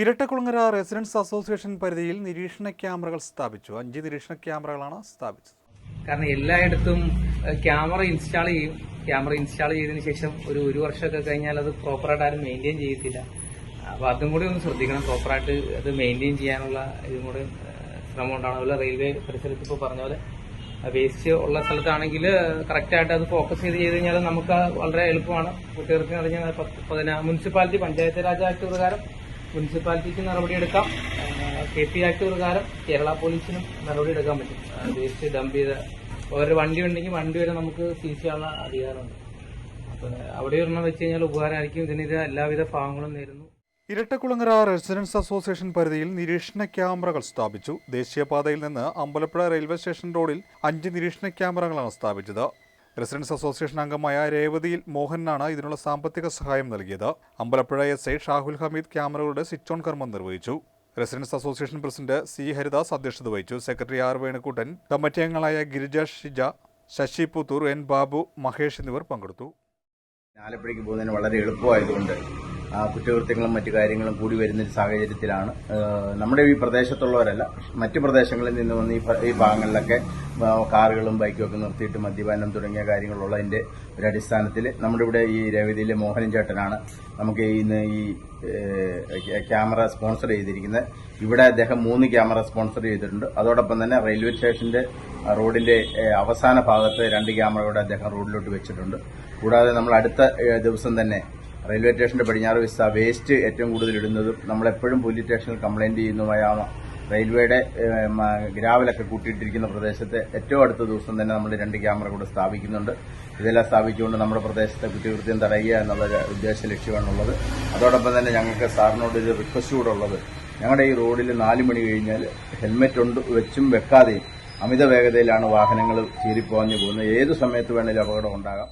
Irattakulangara residence association പരിധിയിൽ നിരീക്ഷണ ക്യാമറകൾ സ്ഥാപിച്ചു. അഞ്ച് നിരീക്ഷണ ക്യാമറകളാണ് സ്ഥാപിച്ചത്. കാരണം എല്ലായിടത്തും ക്യാമറ ഇൻസ്റ്റാൾ ചെയ്യും. ക്യാമറ ഇൻസ്റ്റാൾ ചെയ്തതിന് ശേഷം ഒരു ഒരു വർഷമൊക്കെ കഴിഞ്ഞാൽ അത് പ്രോപ്പറായിട്ട് ആരും മെയിന്റെയിൻ ചെയ്യത്തില്ല. അപ്പൊ അതും കൂടി ഒന്ന് ശ്രദ്ധിക്കണം. പ്രോപ്പറായിട്ട് അത് മെയിന്റെയിൻ ചെയ്യാനുള്ള ഇതും കൂടെ ശ്രമം ഉണ്ടാവണം. അതുപോലെ റെയിൽവേ പരിസരത്ത് ഇപ്പോൾ പറഞ്ഞ പോലെ വേസ്റ്റ് ഉള്ള സ്ഥലത്താണെങ്കിൽ കറക്റ്റായിട്ട് അത് ഫോക്കസ് ചെയ്ത് ചെയ്ത് കഴിഞ്ഞാൽ നമുക്ക് വളരെ എളുപ്പമാണ്. കുട്ടികൾക്ക് അറിഞ്ഞാൽ പതിനാ മുനിസിപ്പാലിറ്റി പഞ്ചായത്ത് രാജ് ആക്ട് പ്രകാരം മുനിസിപ്പാലിറ്റിക്ക് നടപടിയെടുക്കാം കെ പി ആക്ട് പ്രകാരം കേരള പോലീസിനും നടപടിയെടുക്കാൻ പറ്റും. വേസ്റ്റ് ഡംപ് ചെയ്ത ഒരു വണ്ടി ഉണ്ടെങ്കിൽ വണ്ടി വരെ നമുക്ക് സീസ് ചെയ്യാനുള്ള അധികാരമുണ്ട്. അപ്പൊ അവിടെ ഒരെണ്ണം വെച്ച് കഴിഞ്ഞാൽ ഉപകാരമായിരിക്കും. ഇതിനെതിരെ എല്ലാവിധ ഭാഗങ്ങളും നേരുന്നു ഇരട്ടക്കുളങ്ങര റെസിഡൻസ് അസോസിയേഷൻ പരിധിയിൽ നിരീക്ഷണ ക്യാമറകൾ സ്ഥാപിച്ചു. ദേശീയപാതയിൽ നിന്ന് അമ്പലപ്പുഴ റെയിൽവേ സ്റ്റേഷൻ റോഡിൽ അഞ്ച് നിരീക്ഷണ ക്യാമറകളാണ് സ്ഥാപിച്ചത്. റെസിഡൻസ് അസോസിയേഷൻ അംഗമായ രേവതിയിൽ മോഹനാണ് ഇതിനുള്ള സാമ്പത്തിക സഹായം നൽകിയത്. അമ്പലപ്പുഴ എസ് ഐ ഷാഹുൽ ഹമീദ് ക്യാമറകളുടെ സ്വിച്ച് ഓൺ കർമ്മം നിർവഹിച്ചു. Residence association president C Haridas അധ്യക്ഷത വഹിച്ചു. സെക്രട്ടറി ആർ വേണുക്കുട്ടൻ കമ്മിറ്റി അംഗങ്ങളായ ഗിരിജ ഷിജ ശശി പുത്തൂർ എൻ ബാബു മഹേഷ് എന്നിവർ പങ്കെടുത്തു. ആലപ്പുഴയ്ക്ക് പോകുന്നതിന് വളരെ എളുപ്പമായതുകൊണ്ട് കുറ്റകൃത്യങ്ങളും മറ്റു കാര്യങ്ങളും കൂടി വരുന്ന ഒരു സാഹചര്യത്തിലാണ്. നമ്മുടെ ഈ പ്രദേശത്തുള്ളവരല്ല മറ്റു പ്രദേശങ്ങളിൽ നിന്ന് വന്ന് ഈ ഭാഗങ്ങളിലൊക്കെ കാറുകളും ബൈക്കും ഒക്കെ നിർത്തിയിട്ട് മദ്യപാനം തുടങ്ങിയ കാര്യങ്ങളുള്ളതിന്റെ ഒരു അടിസ്ഥാനത്തിൽ നമ്മുടെ ഇവിടെ ഈ രേവതിയിലെ മോഹനൻ ചേട്ടനാണ് നമുക്ക് ഇന്ന് ഈ ക്യാമറ സ്പോൺസർ ചെയ്തിരിക്കുന്നത്. ഇവിടെ അദ്ദേഹം മൂന്ന് ക്യാമറ സ്പോൺസർ ചെയ്തിട്ടുണ്ട്. അതോടൊപ്പം തന്നെ റെയിൽവേ സ്റ്റേഷന്റെ റോഡിന്റെ അവസാന ഭാഗത്ത് രണ്ട് ക്യാമറ കൂടെ അദ്ദേഹം റോഡിലോട്ട് വെച്ചിട്ടുണ്ട്. കൂടാതെ നമ്മൾ അടുത്ത ദിവസം തന്നെ റെയിൽവേ സ്റ്റേഷന്റെ പടിഞ്ഞാറ് വിസ്ത വേസ്റ്റ് ഏറ്റവും കൂടുതൽ ഇടുന്നതും നമ്മളെപ്പോഴും പോലീസ് സ്റ്റേഷനിൽ കംപ്ലൈന്റ് ചെയ്യുന്നതുമായ റെയിൽവേയുടെ ഗ്രാവലൊക്കെ കൂട്ടിയിട്ടിരിക്കുന്ന പ്രദേശത്തെ ഏറ്റവും അടുത്ത ദിവസം തന്നെ നമ്മൾ രണ്ട് ക്യാമറ കൂടെ സ്ഥാപിക്കുന്നുണ്ട്. ഇതെല്ലാം സ്ഥാപിച്ചുകൊണ്ട് നമ്മുടെ പ്രദേശത്തെ കുറ്റകൃത്യം തടയുക എന്നുള്ള ഉദ്ദേശ ലക്ഷ്യമാണുള്ളത്. അതോടൊപ്പം തന്നെ ഞങ്ങൾക്ക് സാറിനോട് ഒരു റിക്വസ്റ്റ് കൂടെ ഉള്ളത്. ഞങ്ങളുടെ ഈ റോഡിൽ നാല് മണി കഴിഞ്ഞാൽ ഹെൽമെറ്റ് ഉണ്ട് വെച്ചും വെക്കാതെയും അമിത വേഗതയിലാണ് വാഹനങ്ങൾ ചീറിപ്പോഞ്ഞു പോകുന്നത്. ഏത് സമയത്ത് വേണേലും അപകടം ഉണ്ടാകാം.